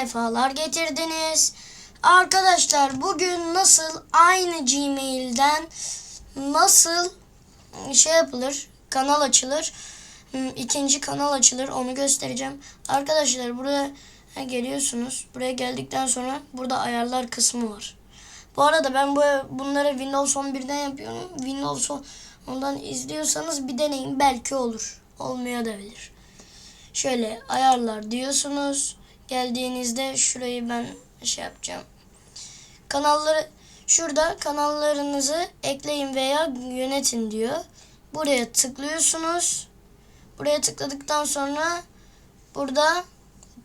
sefalar getirdiniz. Arkadaşlar bugün nasıl aynı Gmail'den nasıl şey yapılır, kanal açılır, hmm, ikinci kanal açılır onu göstereceğim. Arkadaşlar buraya geliyorsunuz. Buraya geldikten sonra burada ayarlar kısmı var. Bu arada ben bu bunları Windows 11'den yapıyorum. Windows 10'dan izliyorsanız bir deneyin belki olur. Olmuyor da bilir. Şöyle ayarlar diyorsunuz. Geldiğinizde şurayı ben şey yapacağım. Kanalları şurada kanallarınızı ekleyin veya yönetin diyor. Buraya tıklıyorsunuz. Buraya tıkladıktan sonra burada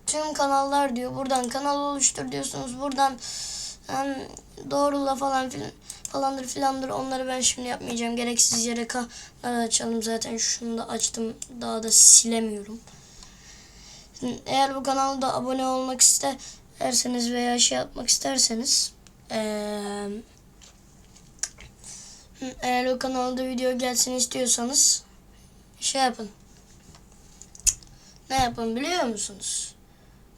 tüm kanallar diyor. Buradan kanal oluştur diyorsunuz. Buradan hem doğrula falan filan falandır filandır onları ben şimdi yapmayacağım. Gereksiz yere kanal açalım zaten. Şunu da açtım. Daha da silemiyorum. Eğer bu kanalda abone olmak isterseniz veya şey yapmak isterseniz eğer o kanalda video gelsin istiyorsanız şey yapın. Ne yapın biliyor musunuz?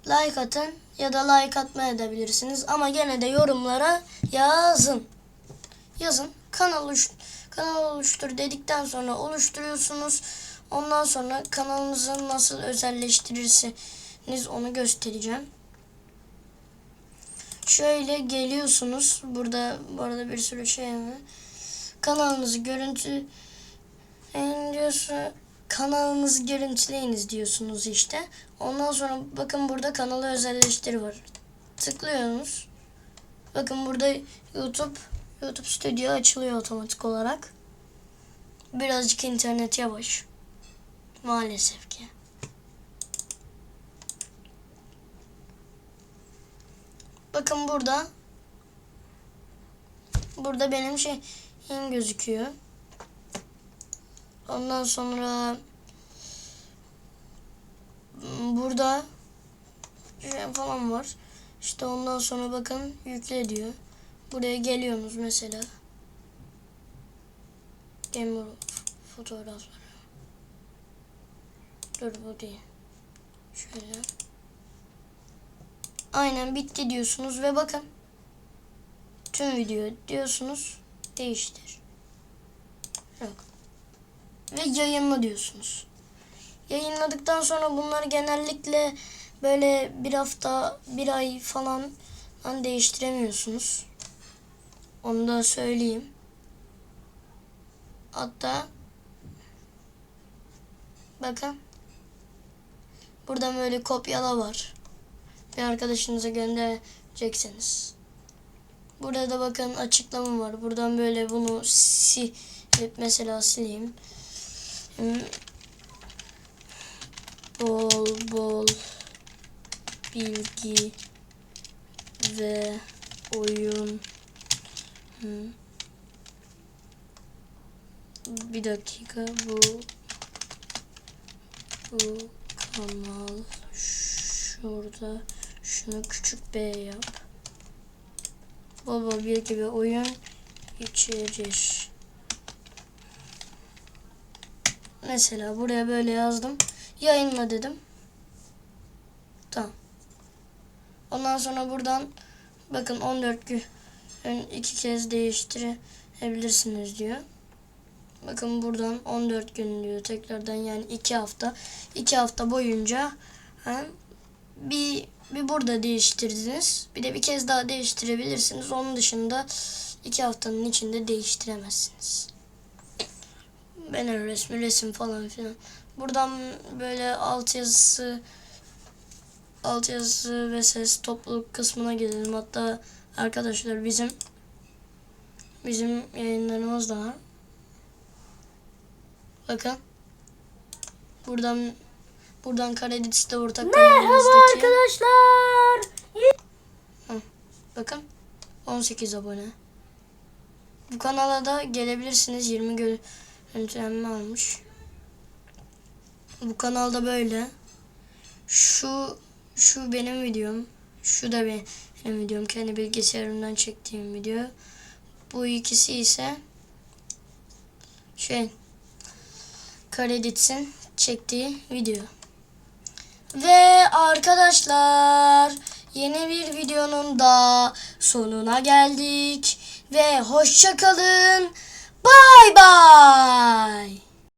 Like atın ya da like atmaya edebilirsiniz ama gene de yorumlara yazın. Yazın. Kanal oluş kanal oluştur dedikten sonra oluşturuyorsunuz. Ondan sonra kanalınızı nasıl özelleştirirsiniz onu göstereceğim. Şöyle geliyorsunuz. Burada bu arada bir sürü şey var. Kanalınızı görüntü diyorsun kanalınızı görüntüleyiniz diyorsunuz işte. Ondan sonra bakın burada kanalı özelleştir var. Tıklıyorsunuz. Bakın burada YouTube YouTube Studio açılıyor otomatik olarak. Birazcık internet yavaş. Maalesef ki. Bakın burada burada benim şeyim gözüküyor. Ondan sonra burada şey falan var. İşte ondan sonra bakın yükle diyor. Buraya geliyorsunuz mesela. Gamer fotoğrafları. Dur bu değil. Şöyle. Aynen bitti diyorsunuz ve bakın. Tüm video diyorsunuz. Değiştir. Yok. Ve yayınla diyorsunuz. Yayınladıktan sonra bunları genellikle böyle bir hafta, bir ay falan değiştiremiyorsunuz. Onu da söyleyeyim. Hatta bakın burada böyle kopyala var. Bir arkadaşınıza gönderecekseniz. Burada da bakın açıklama var. Buradan böyle bunu silip mesela sileyim. Hmm. Bol bol bilgi ve oyun Hmm. Bir dakika bu bu kanal şurada şunu küçük B yap. Baba bir gibi oyun içerir. Mesela buraya böyle yazdım. Yayınla dedim. Tamam. Ondan sonra buradan bakın 14 gün iki kez değiştirebilirsiniz diyor. Bakın buradan 14 gün diyor tekrardan yani 2 hafta. 2 hafta boyunca he, bir bir burada değiştirdiniz. Bir de bir kez daha değiştirebilirsiniz. Onun dışında 2 haftanın içinde değiştiremezsiniz. Banner resmi, resim falan filan. Buradan böyle alt yazısı alt yazısı ve ses topluluk kısmına gelelim. Hatta arkadaşlar bizim bizim yayınlarımız da var. Bakın. Buradan buradan Karedit'te ortak Merhaba arkadaşlar. bakın 18 abone. Bu kanala da gelebilirsiniz. 20 görüntülenme almış. Bu kanalda böyle. Şu şu benim videom. Şu da benim videom. Kendi bilgisayarımdan çektiğim video. Bu ikisi ise şey Karedits'in çektiği video. Ve arkadaşlar Yeni bir videonun da sonuna geldik ve hoşça kalın. Bay bay.